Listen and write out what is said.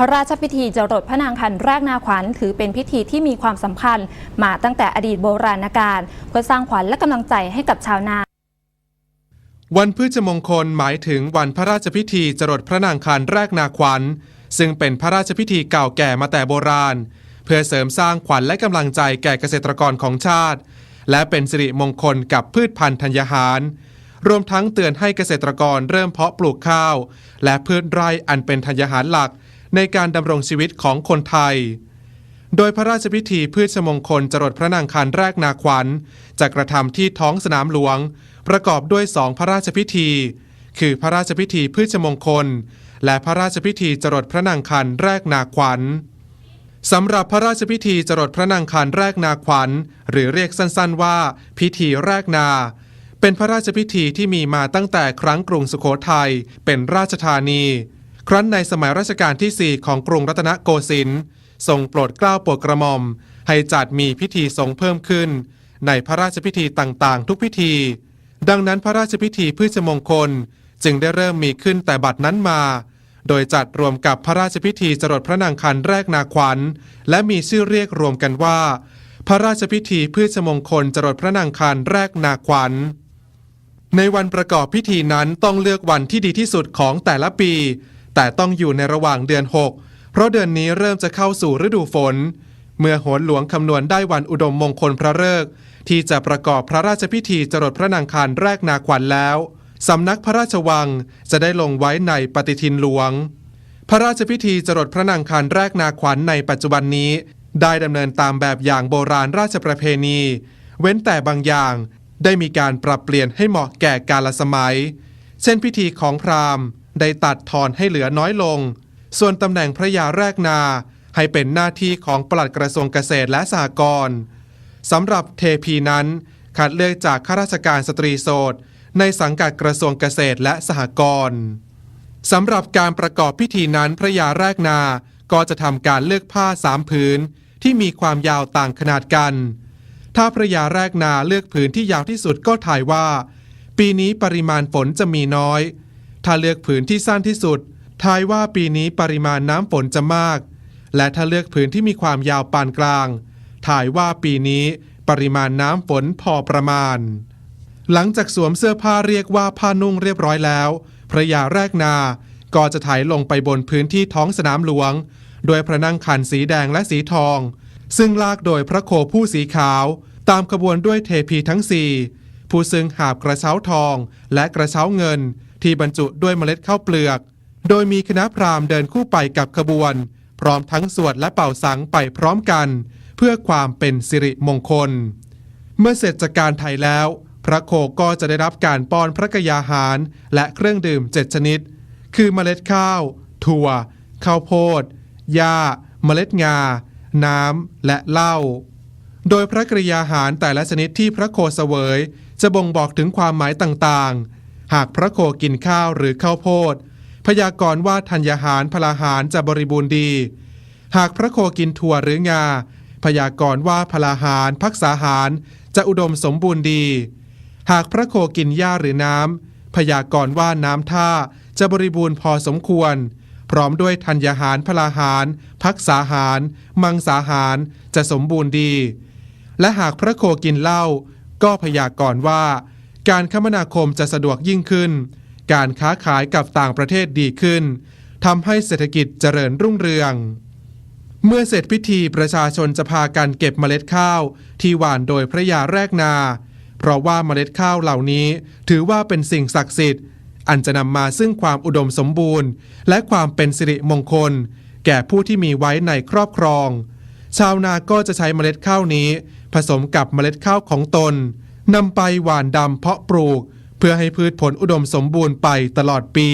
พระราชพิธีจรดพระนางคันแรกนาขวัญถือเป็นพิธีที่มีความสำคัญมาตั้งแต่อดีตโบราณกาลเพื่อสร้างขวัญและกำลังใจให้กับชาวนาวันพฤชมงคลหมายถึงวันพระราชพิธีจรดพระนางคันแรกนาขวัญ ซึ่งเป็นพระราชพิธีเก่าแก่มาแต่โบราณ เพื่อเสริมสร้างขวัญและกำลังใจแก่เกษตรกรของชาติ และเป็นสิริมงคลกับพืชพันธุ์ธัญญาหาร รวมทั้งเตือนให้เกษตรกรเริ่มเพาะปลูกข้าว และพืชไร่อันเป็นธัญญาหารหลัก ในการดำรงชีวิตของคนไทย โดยพระราชพิธีพืชมงคลจรดพระนางคันแรกนาขวัญจะกระทำที่ท้องสนามหลวง ประกอบด้วยสองพระราชพิธี คือพระราชพิธีพืชมงคล และพระราชพิธีจรดพระนางคันแรกนาขวัญสำหรับพระราชพิธีจรดพระนางคันแรกนาขวัญ หรือเรียกสั้นๆว่า พิธีแรกนา เป็นพระราชพิธีที่มีมาตั้งแต่ครั้งกรุงสุโขทัยเป็นราชธานี ครั้นในสมัยรัชกาลที่ 4 ของกรุงรัตนโกสินทร์ทรงโปรดเกล้าโปรดกระหม่อม ให้จัดมีพิธีสงฆ์เพิ่มขึ้น ในพระราชพิธีต่างๆ ทุกพิธี ดังนั้นพระราชพิธีพืชมงคลจึงได้เริ่มมีขึ้นแต่บัดนั้นมา โดยจัดรวมกับพระราชพิธีจรดพระนางคันแรกนาขวัญ และมีชื่อเรียกรวมกันว่า พระราชพิธีพืชมงคลจรดพระนางคันแรกนาขวัญในวันประกอบพิธีนั้นต้องเลือกวันที่ดีที่สุดของแต่ละปี แต่ต้องอยู่ในระหว่างเดือน 6 เพราะเดือนนี้เริ่มจะเข้าสู่ฤดูฝน เมื่อโหนหลวงคำนวณได้วันอุดมมงคลพระฤกษ์ที่จะประกอบพระราชพิธีจรดพระนางคันแรกนาขวัญแล้วสำนักพระราชวังจะได้ลงไว้ในปฏิทินหลวง พระราชพิธีจรดพระนางคันแรกนาขวัญในปัจจุบันนี้ ได้ดำเนินตามแบบอย่างโบราณราชประเพณี เว้นแต่บางอย่างได้มีการปรับเปลี่ยนให้เหมาะแก่กาลสมัย เช่นพิธีของพราหมณ์ ได้ตัดทอนให้เหลือน้อยลง ส่วนตำแหน่งพระยาแรกนา ให้เป็นหน้าที่ของปลัดกระทรวงเกษตรและสหกรณ์สำหรับเทพีนั้น คัดเลือกจากข้าราชการสตรีโสดในสังกัดกระทรวงเกษตรและสหกรณ์สำหรับการประกอบพิธีนั้นพระยาแรกนาก็จะทำการเลือกผ้าสามผืนที่มีความยาวต่างขนาดกัน ถ้าพระยาแรกนาเลือกผืนที่ยาวที่สุดก็ถ่ายว่า ปีนี้ปริมาณฝนจะมีน้อย ถ้าเลือกผืนที่สั้นที่สุดทายว่าปีนี้ปริมาณน้ำฝนจะมาก และถ้าเลือกผืนที่มีความยาวปานกลางถ่ายว่าปีนี้ปริมาณน้ำฝนพอประมาณ หลังจากสวมเสื้อผ้าเรียกว่าผ้านุ่งเรียบร้อยแล้ว พระยาแรกนา ก็จะถ่ายลงไปบนพื้นที่ท้องสนามหลวง โดยพระนั่งคันสีแดงและสีทอง ซึ่งลากโดยพระโคผู้สีขาว ตามขบวนด้วยเทพีทั้งสี่ผู้ซึ่งหาบกระเช้าทองและกระเช้าเงิน ที่บรรจุด้วยเมล็ดข้าวเปลือก โดยมีคณะพราหมณ์เดินคู่ไปกับขบวน พร้อมทั้งสวดและเป่าสังไปพร้อมกัน เพื่อความเป็นสิริมงคล เมื่อเสร็จจากการไถ่แล้ว พระโคก็จะได้รับการป้อนพระกยาหาร และเครื่องดื่มเจ็ดชนิด คือเมล็ดข้าว ถั่ว ข้าวโพดหญ้า เมล็ดงา น้ำ และเหล้า โดยพระกริยาหารแต่ละชนิดที่พระโคเสวย จะบ่งบอกถึงความหมายต่างๆ หากพระโคกินข้าวหรือข้าวโพดพยากรณ์ว่าธัญญาหารพลาหารจะบริบูรณ์ดี หากพระโคกินถั่วหรืองา พยากรณ์ว่าพลาหารพักษาหารจะอุดมสมบูรณ์ดี หากพระโคกินหญ้าหรือน้ำพยากรณ์ว่าน้ำท่าจะบริบูรณ์พอสมควร พร้อมด้วยธัญญาหารพลาหารพักษาหาร มังสาหารจะสมบูรณ์ดี และหากพระโคกินเหล้าก็พยากรณ์ว่า การคมนาคมจะสะดวกยิ่งขึ้น การค้าขายกับต่างประเทศดีขึ้นทำให้เศรษฐกิจเจริญรุ่งเรือง เมื่อเสร็จพิธีประชาชนจะพากันเก็บเมล็ดข้าว ที่หว่านโดยพระยาแรกนา เพราะว่าเมล็ดข้าวเหล่านี้ถือว่าเป็นสิ่งศักดิ์สิทธิ์ อันจะนำมาซึ่งความอุดมสมบูรณ์ และความเป็นสิริมงคล แก่ผู้ที่มีไว้ในครอบครอง ชาวนาก็จะใช้เมล็ดข้าวนี้ ผสมกับเมล็ดข้าวของตน นำไปหว่านดำเพาะปลูก เพื่อให้พืชผลอุดมสมบูรณ์ไปตลอดปี